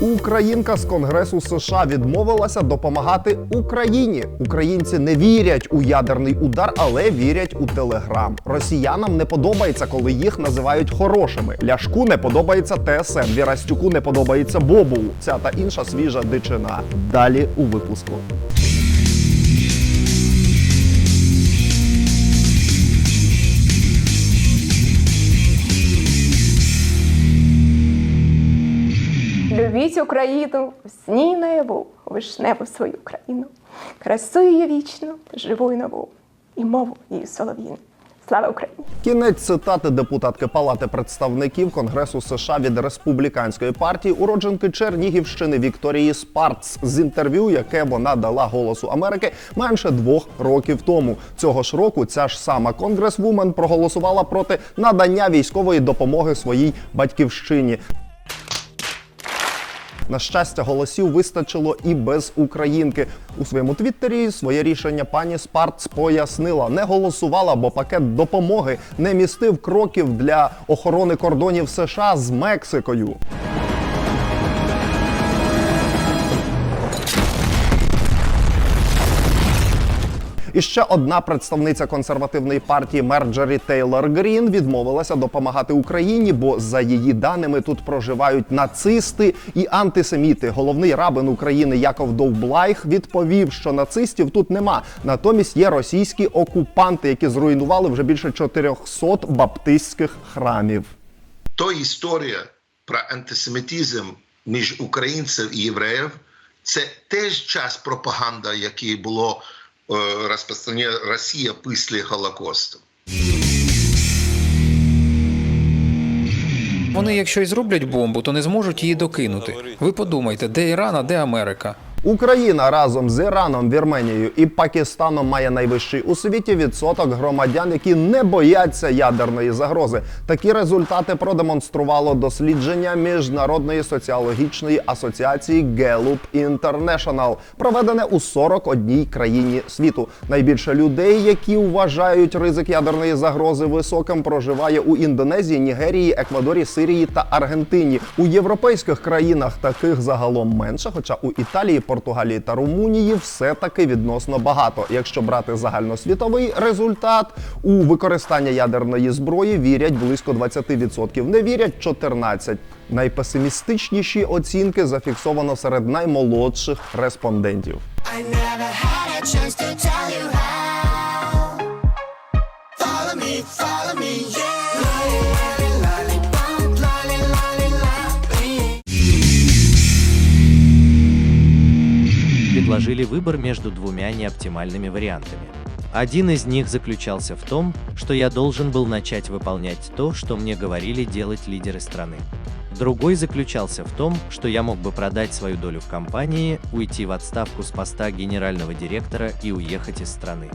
Українка з Конгресу США відмовилася допомагати Україні. Українці не вірять у ядерний удар, але вірять у телеграм. Росіянам не подобається, коли їх називають хорошими. Ляшку не подобається ТСН. Вірастюку не подобається Бобу. Ця та інша свіжа дичина. Далі у випуску. Любіть Україну, сні наяву, вишневу свою країну, красу її вічну, живу й нову, і мову її солов'їну. Слава Україні! Кінець цитати депутатки Палати представників Конгресу США від республіканської партії, уродженки Чернігівщини Вікторії Спарц з інтерв'ю, яке вона дала голосу Америки менше двох років тому. Цього ж року ця ж сама конгресвумен проголосувала проти надання військової допомоги своїй батьківщині. На щастя, голосів вистачило і без українки. У своєму твіттері своє рішення пані Спарц пояснила, не голосувала, бо пакет допомоги не містив кроків для охорони кордонів США з Мексикою. І ще одна представниця консервативної партії Мерджері Тейлор Грін відмовилася допомагати Україні, бо за її даними тут проживають нацисти і антисеміти. Головний рабин України Яков Довблайх відповів, що нацистів тут нема. Натомість є російські окупанти, які зруйнували вже більше 400 баптистських храмів. То історія про антисемітизм між українців і євреїв це теж час пропаганда, який було е, Россия Росія після Голокосту. Вони, якщо й зроблять бомбу, то не зможуть її докинути. Ви подумайте, де Іран, а де Америка? Україна разом з Іраном, Вірменією і Пакистаном має найвищий у світі відсоток громадян, які не бояться ядерної загрози. Такі результати продемонструвало дослідження міжнародної соціологічної асоціації Gallup International, проведене у 41 країні світу. Найбільше людей, які вважають ризик ядерної загрози високим, проживає у Індонезії, Нігерії, Еквадорі, Сирії та Аргентині. У європейських країнах таких загалом менше, хоча у Італії, Португалії та Румунії все таки відносно багато. Якщо брати загальносвітовий результат, у використання ядерної зброї вірять близько 20%, не вірять 14%. Найпесимістичніші оцінки зафіксовано серед наймолодших респондентів. I предложили выбор между двумя неоптимальными вариантами. Один из них заключался в том, что я должен был начать выполнять то, что мне говорили делать лидеры страны. Другой заключался в том, что я мог бы продать свою долю в компании, уйти в отставку с поста генерального директора и уехать из страны.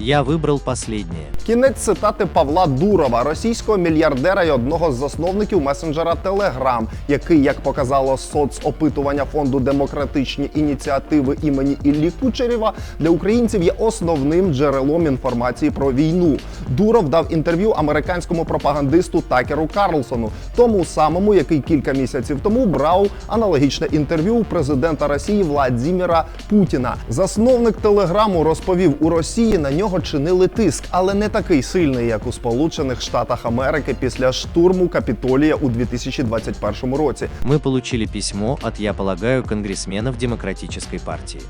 Я выбрал последнее. Кінець цитати Павла Дурова, російського мільярдера і одного з засновників месенджера Telegram, який, як показало соцопитування фонду демократичні ініціативи імені Іллі Кучерєва, для українців є основним джерелом інформації про війну. Дуров дав інтерв'ю американському пропагандисту Такеру Карлсону, тому самому, який кілька місяців тому брав аналогічне інтерв'ю у президента Росії Владіміра Путіна. Засновник телеграму розповів, у Росії на нього чинили тиск, але не такий сильний, як у Сполучених Штатах Америки після штурму Капітолія у 2021 році. Ми отримали письмо від, я полагаю, конгресменів демократичної партии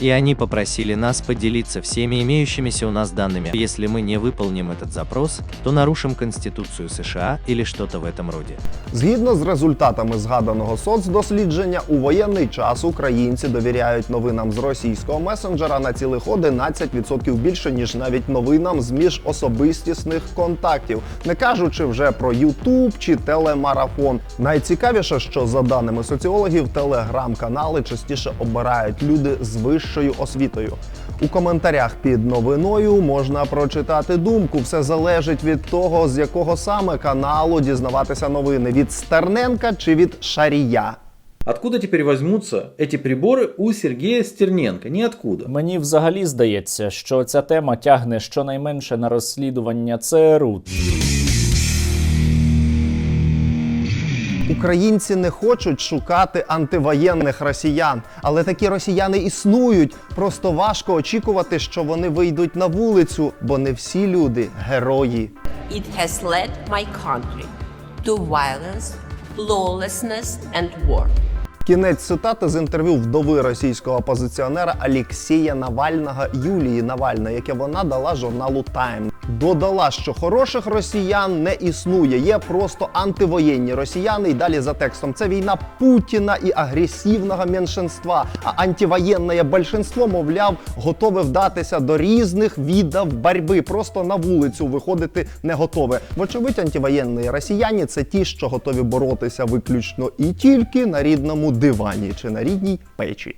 И они попросили нас поделиться всеми имеющимися у нас данными. Если мы не выполним этот запрос, то нарушим Конституцию США или что-то в этом роде. Згідно з результатами згаданого соцдослідження, у воєнний час українці довіряють новинам з російського месенджера на цілих 11% більше ніж навіть новинам з міжособистісних контактів, не кажучи вже про Ютуб чи телемарафон. Найцікавіше, що за даними соціологів, телеграм-канали частіше обирають люди з вищою освітою. У коментарях під новиною можна прочитати думку. Все залежить від того, з якого саме каналу дізнаватися новини від Стерненка чи від Шарія. Откуда теперь возьмутся эти приборы у Сергея Стерненко? Ниоткуда. Мені взагалі здається, що ця тема тягне щонайменше на розслідування ЦРУ. Українці не хочуть шукати антивоєнних росіян, але такі росіяни існують. Просто важко очікувати, що вони вийдуть на вулицю, бо не всі люди герої. It has led my country to violence, lawlessness, and war. Кінець цитати з інтерв'ю вдови російського опозиціонера Алексія Навального Юлії Навальної, яке вона дала журналу Time. Додала, що хороших росіян не існує, є просто антивоєнні росіяни. І далі за текстом це війна Путіна і агресивного меншинства. А антивоєнне большинство, мовляв, готове вдатися до різних видів боротьби. Просто на вулицю виходити не готове. Вочевидь, антивоєнні росіяни це ті, що готові боротися виключно і тільки на рідному дивані чи на рідній печі.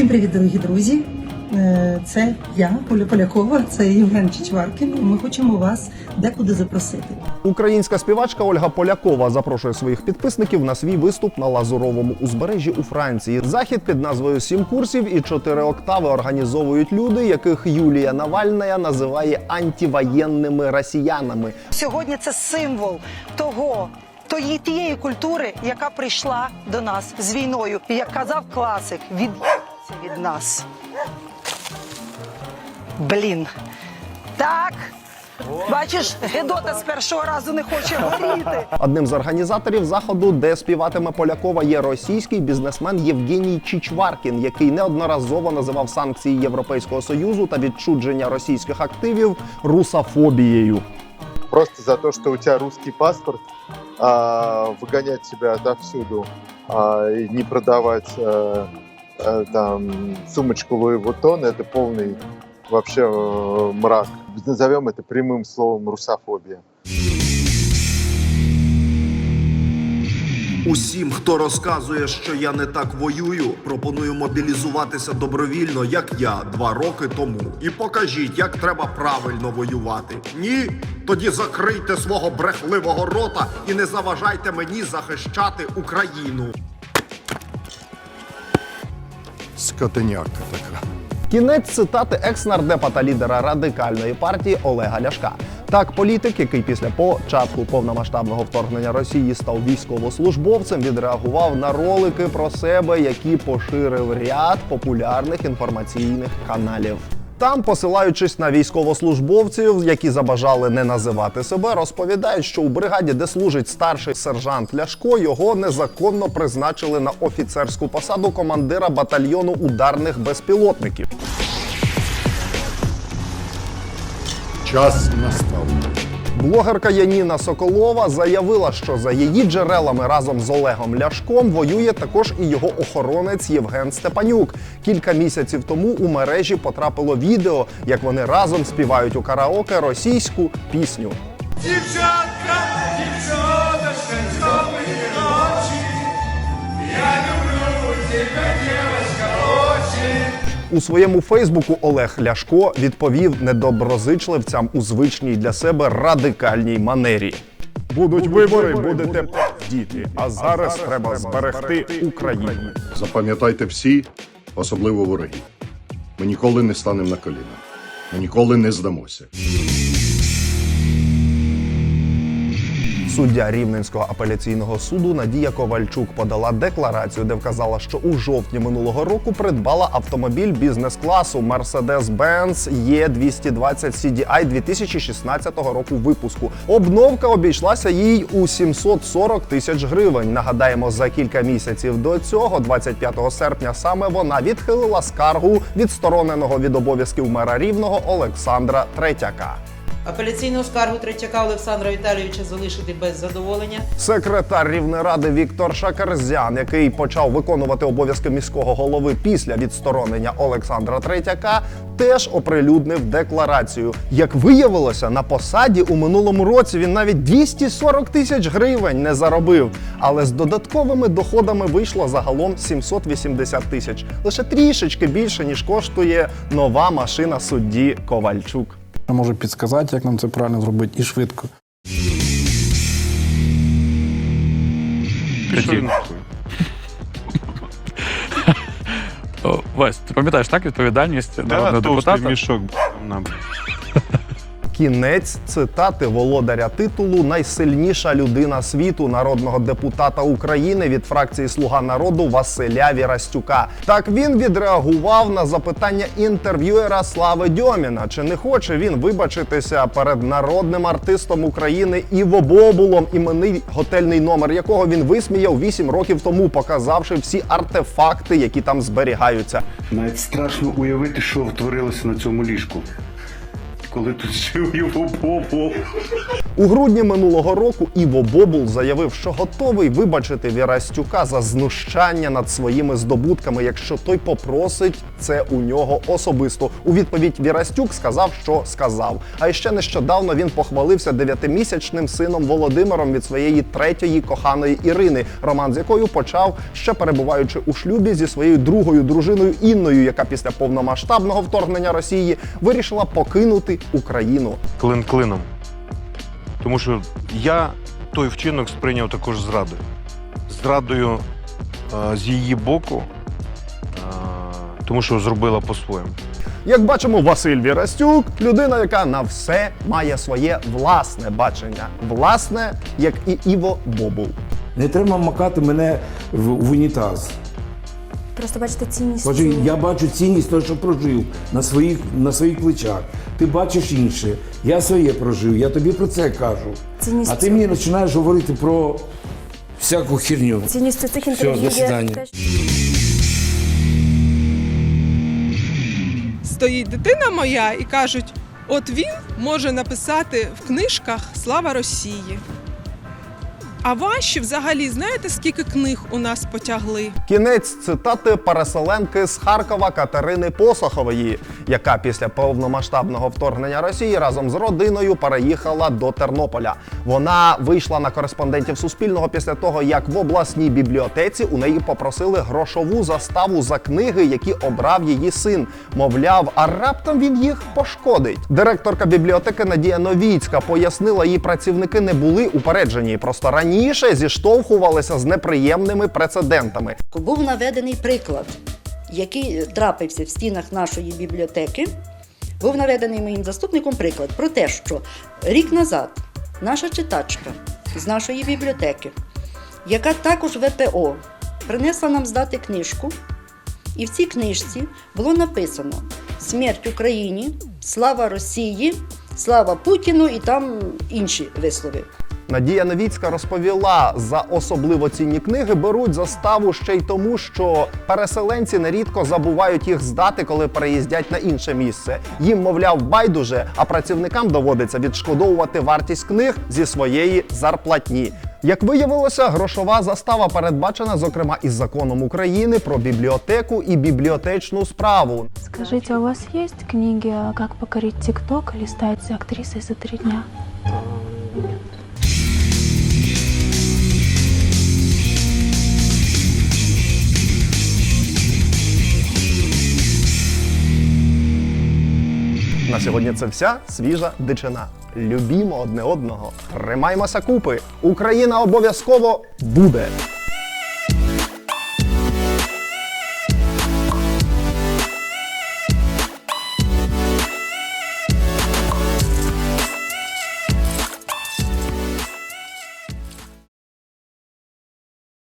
Всім привіт, дорогі друзі. Е, Це я, Оля Полякова, це Євген Чичваркін. Ми хочемо вас декуди запросити. Українська співачка Ольга Полякова запрошує своїх підписників на свій виступ на Лазуровому узбережжі у Франції. Захід під назвою Сім курсів і чотири октави організовують люди, яких Юлія Навальна називає антивоєнними росіянами. Сьогодні це символ того. Тої тієї культури, яка прийшла до нас з війною, і як казав класик, від від нас. Блін. Так. Бачиш, Гедота з першого разу не хоче горіти. Одним з організаторів заходу, де співатиме Полякова, є російський бізнесмен Євгеній Чичваркін, який неодноразово називав санкції Європейського союзу та відчудження російських активів русофобією. просто за то, что у тебя русский паспорт, а, выгонять тебя отовсюду а, и не продавать а, а, там сумочку Луи Вуттон, это полный вообще э, мрак. Назовем это прямым словом русофобия. Усім, хто розказує, що я не так воюю, пропоную мобілізуватися добровільно, як я два роки тому. І покажіть, як треба правильно воювати. Ні? Тоді закрийте свого брехливого рота і не заважайте мені захищати Україну. Скотиняка така. Кінець цитати екс-нардепа та лідера радикальної партії Олега Ляшка. Так, політик, який після початку повномасштабного вторгнення Росії став військовослужбовцем, відреагував на ролики про себе, які поширив ряд популярних інформаційних каналів. Там, посилаючись на військовослужбовців, які забажали не називати себе, розповідають, що у бригаді, де служить старший сержант Ляшко, його незаконно призначили на офіцерську посаду командира батальйону ударних безпілотників. Час настав. Блогерка Яніна Соколова заявила, що за її джерелами разом з Олегом Ляшком воює також і його охоронець Євген Степанюк. Кілька місяців тому у мережі потрапило відео, як вони разом співають у караоке російську пісню. Дівчатка, дівчаточка, я люблю очень. У своєму Фейсбуку Олег Ляшко відповів недоброзичливцям у звичній для себе радикальній манері. Будуть вибори, будете діти. А зараз треба зберегти Україну. Запам'ятайте всі, особливо вороги. Ми ніколи не станемо на коліна. Ми ніколи не здамося. Суддя Рівненського апеляційного суду Надія Ковальчук подала декларацію, де вказала, що у жовтні минулого року придбала автомобіль бізнес-класу Mercedes-Benz E220 CDI 2016 року випуску. Обновка обійшлася їй у 740 тисяч гривень. Нагадаємо, за кілька місяців до цього, 25 серпня, саме вона відхилила скаргу відстороненого від обов'язків мера рівного Олександра Третяка. Апеляційну скаргу Третьяка Олександра Віталійовича залишити без задоволення. Секретар Рівнеради Віктор Шакарзян, який почав виконувати обов'язки міського голови після відсторонення Олександра Третяка, теж оприлюднив декларацію. Як виявилося, на посаді у минулому році він навіть 240 тисяч гривень не заробив. Але з додатковими доходами вийшло загалом 780 тисяч. Лише трішечки більше ніж коштує нова машина судді Ковальчук. Може підсказати, як нам це правильно зробити і швидко. Вась, ти пам'ятаєш так відповідальність народного депутата? мішок нам. Кінець цитати володаря титулу найсильніша людина світу, народного депутата України від фракції Слуга народу Василя Вірастюка. Так він відреагував на запитання інтерв'юера Слави Дьоміна. Чи не хоче він вибачитися перед народним артистом України Іво Бобулом, іменний готельний номер якого він висміяв 8 років тому, показавши всі артефакти, які там зберігаються. Навіть страшно уявити, що творилося на цьому ліжку. Коли тут жив його попо. У грудні минулого року Іво Бобул заявив, що готовий вибачити Вірастюка за знущання над своїми здобутками, якщо той попросить це у нього особисто. У відповідь Вірастюк сказав, що сказав. А ще нещодавно він похвалився дев'ятимісячним сином Володимиром від своєї третьої коханої Ірини, роман з якою почав ще перебуваючи у шлюбі зі своєю другою дружиною Інною, яка після повномасштабного вторгнення Росії вирішила покинути Україну. Клин клином. Тому що я той вчинок сприйняв також зрадою. Зрадою е, з її боку, е, тому що зробила по-своєму. Як бачимо, Василь Вірастюк людина, яка на все має своє власне бачення, власне, як і Іво Бобул. Не треба макати мене в, в унітаз. Просто бачите цінність. Отже, я бачу цінність того, що прожив на своїх, на своїх плечах. Ти бачиш інше. Я своє прожив, я тобі про це кажу. Цінність а ти мені починаєш говорити про всяку херню. Цінність цих Все, до свидання. Стоїть дитина моя і кажуть: от він може написати в книжках Слава Росії. А ваші взагалі знаєте, скільки книг у нас потягли? Кінець цитати переселенки з Харкова Катерини Посохової, яка після повномасштабного вторгнення Росії разом з родиною переїхала до Тернополя. Вона вийшла на кореспондентів Суспільного після того, як в обласній бібліотеці у неї попросили грошову заставу за книги, які обрав її син. Мовляв, а раптом він їх пошкодить. Директорка бібліотеки Надія Новіцька пояснила, її працівники не були упереджені, просто раніше зіштовхувалися з неприємними прецедентами. Був наведений приклад, який трапився в стінах нашої бібліотеки. Був наведений моїм заступником приклад про те, що рік назад наша читачка з нашої бібліотеки, яка також ВПО, принесла нам здати книжку, і в цій книжці було написано Смерть Україні, слава Росії, слава Путіну і там інші вислови. Надія Новіцька розповіла, за особливо цінні книги беруть заставу ще й тому, що переселенці нерідко забувають їх здати, коли переїздять на інше місце. Їм, мовляв, байдуже, а працівникам доводиться відшкодовувати вартість книг зі своєї зарплатні. Як виявилося, грошова застава передбачена, зокрема, із законом України про бібліотеку і бібліотечну справу. Скажите, у вас есть книги «Как покорить ТикТок» или «Стать актрисой за три дня»? Сьогодні це вся свіжа дичина. Любімо одне одного, тримаймося купи. Україна обов'язково буде.